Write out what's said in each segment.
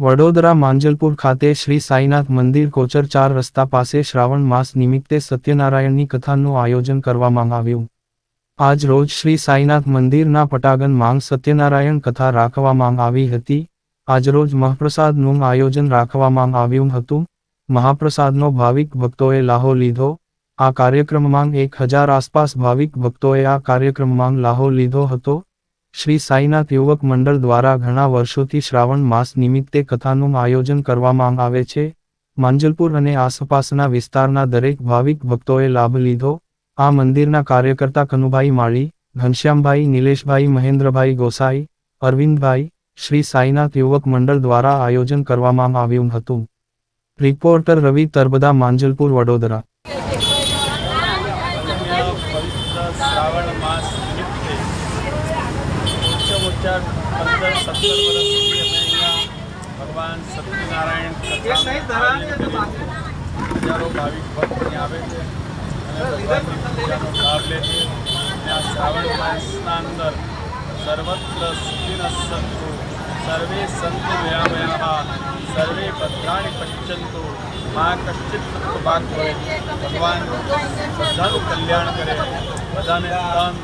વડોદરા માંજલપુર ખાતે શ્રી સાઈનાથ મંદિર કોચર ચાર રસ્તા પાસે શ્રાવણ માસ નિમિત્તે સત્યનારાયણની કથાનું આયોજન કરવામાં આવ્યું. આજ રોજ શ્રી સાઈનાથ મંદિરના પટાગન માંગ સત્યનારાયણ કથા રાખવામાં આવી હતી. આજરોજ મહાપ્રસાદનું આયોજન રાખવામાં આવ્યું હતું. મહાપ્રસાદનો ભાવિક ભક્તોએ લાહો લીધો. આ કાર્યક્રમમાં એક હજાર આસપાસ ભાવિક ભક્તોએ આ કાર્યક્રમમાં લાહો લીધો હતો. શ્રી સાઈનાથ યુવક મંડળ દ્વારા ઘણા વર્ષોથી શ્રાવણ માસ નિમિત્તે કથાનું આયોજન કરવામાં આવે છે. માંજલપુર અને આસપાસના વિસ્તારના દરેક ભાવિક ભક્તોએ લાભ લીધો. આ મંદિરના કાર્યકર્તા કનુભાઈ માળી, ઘનશ્યામભાઈ, નિલેશભાઈ, મહેન્દ્રભાઈ ગોસાઈ, અરવિંદભાઈ, શ્રી સાઈનાથ યુવક મંડળ દ્વારા આયોજન કરવામાં આવ્યું હતું. રિપોર્ટર રવિ તરબદા, માંજલપુર, વડોદરા. શ્રાવણ માસ નિમિત્તે ઓછા પંદર સત્તર વર્ષથી અમે અહીંયા ભગવાન સત્યનારાયણ. હજારો ભાવિક ભક્ત આવે છે અને ભગવાનની પૂજાનો લાભ લે છે. અને આ શ્રાવણ માસના અંદર સર્વત્ર સુધીન સંતો સર્વે સંતુ વ્યામયા સર્વે ભદ્રાણી પશ્ચંતો મા કશ્ચિત ભાગ ભગવાન બધાનું કલ્યાણ કરે. બધાને તન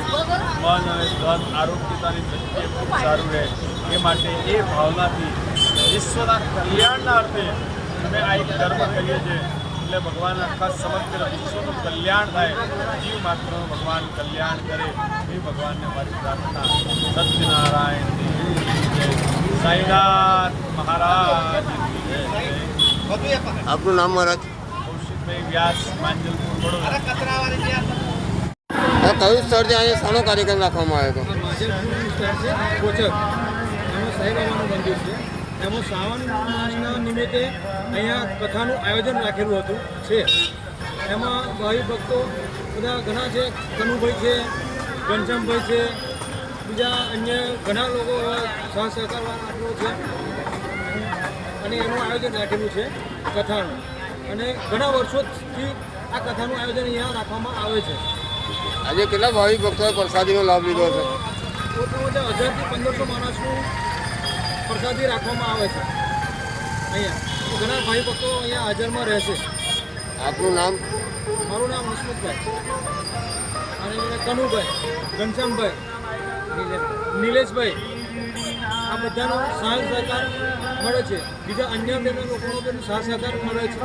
મન અને ધન આરોગ્યતાની દ્રષ્ટિએ ખૂબ સારું રહે. એ માટે એ ભાવનાથી વિશ્વના કલ્યાણના અર્થે અમે આ એક કર્મ કરીએ છીએ. એટલે ભગવાન આખા સમગ્ર વિશ્વનું કલ્યાણ થાય. જીવ માત્રનું ભગવાન કલ્યાણ કરે. એ ભગવાનને મારી પ્રાર્થના. સત્યનારાયણ સાઈનાથ મહારાજ આપનું નામ મહારાજ? કૌશિકભાઈ વ્યાસ માંજલપુર વડોદરા. આ કયું સ્થળ છે? અહીંયા શાનો કાર્યક્રમ રાખવામાં આવ્યો હતો? એમાં શ્રાવણ માસના નિમિત્તે અહીંયા કથાનું આયોજન રાખેલું હતું, છે. એમાં ભાઈ ભક્તો બધા ઘણા છે, કનુભાઈ છે, ઘનશ્યામભાઈ છે, બીજા અન્ય ઘણા લોકો એવા સહ સહકારવાળા છે. અને એનું આયોજન રાખેલું છે કથાનું. અને ઘણા વર્ષોથી આ કથાનું આયોજન અહીંયા રાખવામાં આવે છે. આજે કેટલા ભાવિક ભક્તોએ પ્રસાદીનો લાભ લીધો છે? હજારથી પંદરસો માણસનું પ્રસાદી રાખવામાં આવે છે. અહીંયા ઘણા ભાઈ ભક્તો અહીંયા હાજરમાં રહેશે. આપનું નામ? મારું નામ હસમુખભાઈ અને કનુભાઈ ઘનશ્યામભાઈ નિલેશભાઈ. આ બધાનો સાથ સહકાર મળે છે. બીજા અન્ય લોકોનો પણ સાથ સહકાર મળે છે.